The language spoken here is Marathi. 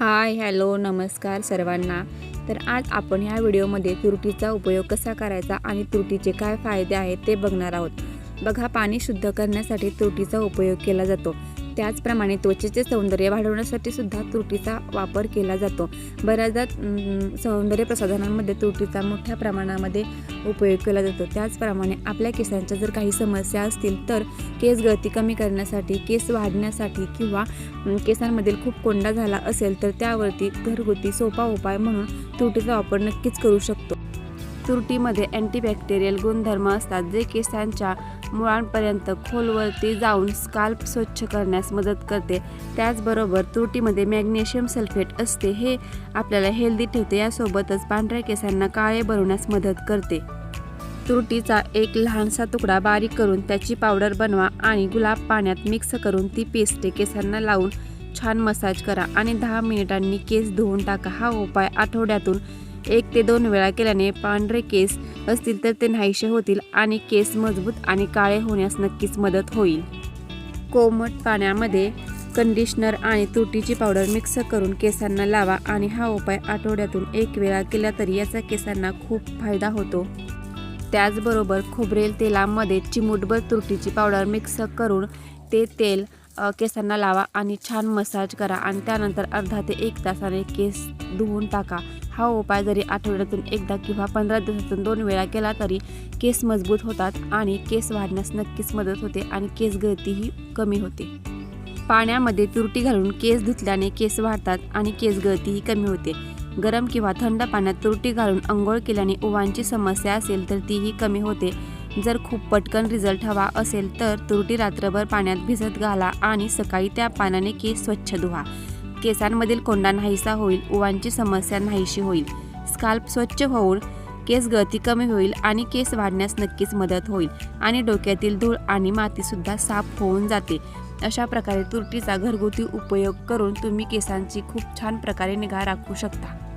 हाय हॅलो नमस्कार सर्वांना. तर आज आपण ह्या व्हिडिओमध्ये तुरटीचा उपयोग कसा करायचा आणि तुरटीचे काय फायदे आहेत ते बघणार आहोत. बघा पाणी शुद्ध करण्यासाठी तुरटीचा उपयोग केला जातो. त्याचप्रमाणे त्वचेचे सौंदर्य वाढवण्यासाठी सुद्धा तुरटीचा वापर केला जातो. बऱ्याचदा सौंदर्य प्रसाधनांमध्ये तुरटीचा मोठ्या प्रमाणामध्ये उपयोग केला जातो. त्याचप्रमाणे आपल्या केसांच्या जर काही समस्या असतील तर केस गळती कमी करण्यासाठी केस वाढण्यासाठी किंवा केसांमधील खूप कोंडा झाला असेल तर त्यावरती घरगुती सोपा उपाय म्हणून तुरटीचा वापर नक्कीच करू शकतो. तुरटीमध्ये अँटीबॅक्टेरियल गुणधर्म असतात जे केसांच्या मुळांपर्यंत खोलवरती जाऊन स्काल्प स्वच्छ करण्यास मदत करते. त्याचबरोबर तुरटीमध्ये मॅग्नेशियम सल्फेट असते हे आपल्याला हेल्दी ठेवते. यासोबतच पांढऱ्या केसांना काळे बनवण्यास मदत करते. तुरटीचा एक लहानसा तुकडा बारीक करून त्याची पावडर बनवा आणि गुलाब पाण्यात मिक्स करून ती पेस्ट केसांना लावून छान मसाज करा आणि दहा मिनिटांनी केस धुवून टाका. हा उपाय आठवड्यातून एक ते दोन वेळा केल्याने पांढरे केस असतील तर ते नाहीसे होतील आणि केस मजबूत आणि काळे होण्यास नक्कीच मदत होईल. कोमट पाण्यामध्ये कंडिशनर आणि तुरटीची पावडर मिक्स करून केसांना लावा आणि हा उपाय आठवड्यातून एक वेळा केला तरी याचा केसांना खूप फायदा होतो. त्याचबरोबर खोबरेल तेलामध्ये चिमूटभर तुरटीची पावडर मिक्स करून ते तेल केसांना लावा आणि छान मसाज करा आणि त्यानंतर अर्धा ते एक तासाने केस धुवून टाका. हा उपाय जरी आठवड्यातून एकदा किंवा पंधरा दिवसातून दोन वेळा केला तरी केस मजबूत होतात आणि केस वाढण्यास नक्कीच मदत होते आणि केस गळतीही कमी होते. पाण्यामध्ये तुरटी घालून केस धुतल्याने केस वाढतात आणि केस गळतीही कमी होते. गरम किंवा थंड पाण्यात तुरटी घालून अंघोळ केल्याने उवांची समस्या असेल तर तीही कमी होते. जर खूप पटकन रिझल्ट हवा असेल तर तुरटी रात्रभर पाण्यात भिजत घाला आणि सकाळी त्या पाण्याने केस स्वच्छ धुवा. केसांमधील कोंडा नाहीसा होईल उवांची समस्या नाहीशी होईल. स्काल्प स्वच्छ होऊन केस गळती कमी होईल आणि केस वाढण्यास नक्कीच मदत होईल आणि डोक्यातील धूळ आणि मातीसुद्धा साफ होऊन जाते. अशा प्रकारे तुरटीचा घरगुती उपयोग करून तुम्ही केसांची खूप छान प्रकारे निगा राखू शकता.